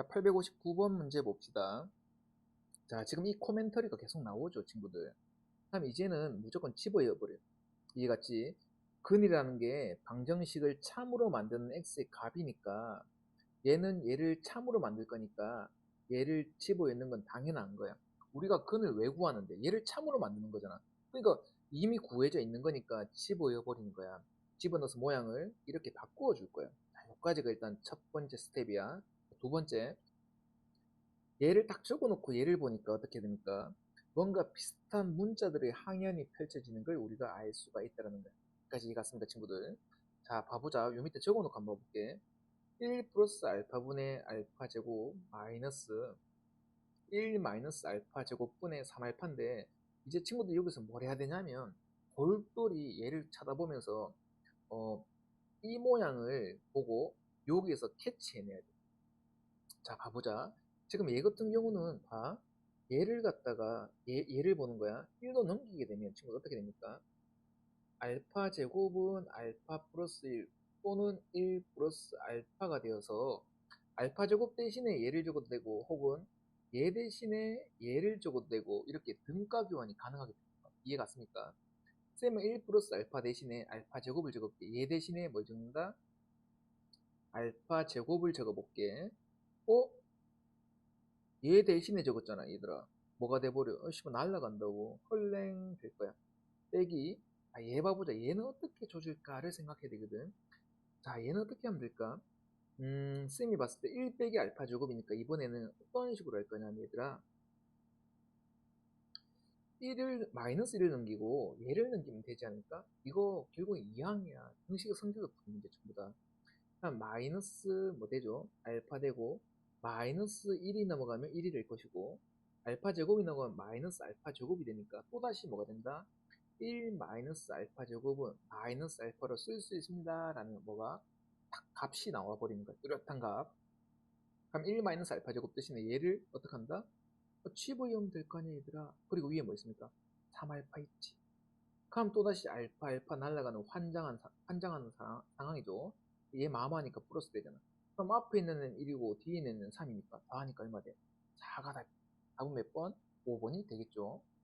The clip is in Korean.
자, 859번 문제 봅시다. 자, 지금 이 코멘터리가 계속 나오죠, 친구들. 그럼 이제는 무조건 집어넣어버려요. 이해갔지? 근이라는 게 방정식을 참으로 만드는 x의 값이니까 얘는 얘를 참으로 만들 거니까 얘를 집어넣는 건 당연한 거야. 우리가 근을 왜 구하는데 얘를 참으로 만드는 거잖아. 그러니까 이미 구해져 있는 거니까 집어넣어버리는 거야. 집어넣어서 모양을 이렇게 바꾸어 줄 거야. 자, 여기까지가 일단 첫 번째 스텝이야. 두 번째, 얘를 딱 적어놓고 얘를 보니까 어떻게 됩니까? 뭔가 비슷한 문자들의 항연이 펼쳐지는 걸 우리가 알 수가 있다는 거야. 여기까지 이해 갔습니다, 친구들. 자, 봐보자. 요 밑에 적어놓고 한번 볼게. 1 플러스 알파분의 알파 제곱 마이너스 1 마이너스 알파 제곱분의 3알파인데 이제 친구들 여기서 뭘 해야 되냐면 골똘히 얘를 쳐다보면서 어, 이 모양을 보고 여기에서 캐치해내야 돼. 자, 봐보자. 지금 얘 같은 경우는 봐. 얘를 갖다가 얘, 얘를 보는 거야. 1로 넘기게 되면 친구 어떻게 됩니까? 알파 제곱은 알파 플러스 1 또는 1 플러스 알파가 되어서 알파 제곱 대신에 얘를 적어도 되고 혹은 얘 대신에 얘를 적어도 되고 이렇게 등가 교환이 가능하게 됩니다. 이해 갔습니까? 쌤은 1 플러스 알파 대신에 알파 제곱을 적을게. 얘 대신에 뭘 적는다? 알파 제곱을 적어볼게. 어? 얘 대신에 적었잖아, 얘들아. 뭐가 돼버려? 어, 씨발, 날라간다고. 헐랭 될 거야. 빼기. 아, 얘 봐보자. 얘는 어떻게 조질까를 생각해야 되거든. 자, 얘는 어떻게 하면 될까? 음, 쌤이 봤을 때 1 빼기 알파 제곱이니까 이번에는 어떤 식으로 할 거냐면, 얘들아. 1을, 마이너스 1을 넘기고 얘를 넘기면 되지 않을까? 이거 결국 2항이야. 형식의 성질도 문제 전부 다. 마이너스 뭐 되죠? 알파 되고 마이너스 1이 넘어가면 1이 될 것이고 알파 제곱이 넘어가면 마이너스 알파 제곱이 되니까 또다시 뭐가 된다? 1 마이너스 알파 제곱은 마이너스 알파로 쓸 수 있습니다. 라는 뭐가 딱 값이 나와 버리는 거야. 뚜렷한 값. 그럼 1 마이너스 알파 제곱 대신에 얘를 어떻게 한다? 취부이하면 될 거 아니야 얘들아. 그리고 위에 뭐 있습니까? 3알파 있지. 그럼 또다시 알파 알파 날아가는 환장한 사- 환장하는 사- 상황이죠. 얘 마마니까 플러스 되잖아. 그럼 앞에 있는 애는 1이고 뒤에 있는 애는 3이니까 4하니까 얼마 돼? 4가 다 답은 몇 번? 5번이 되겠죠.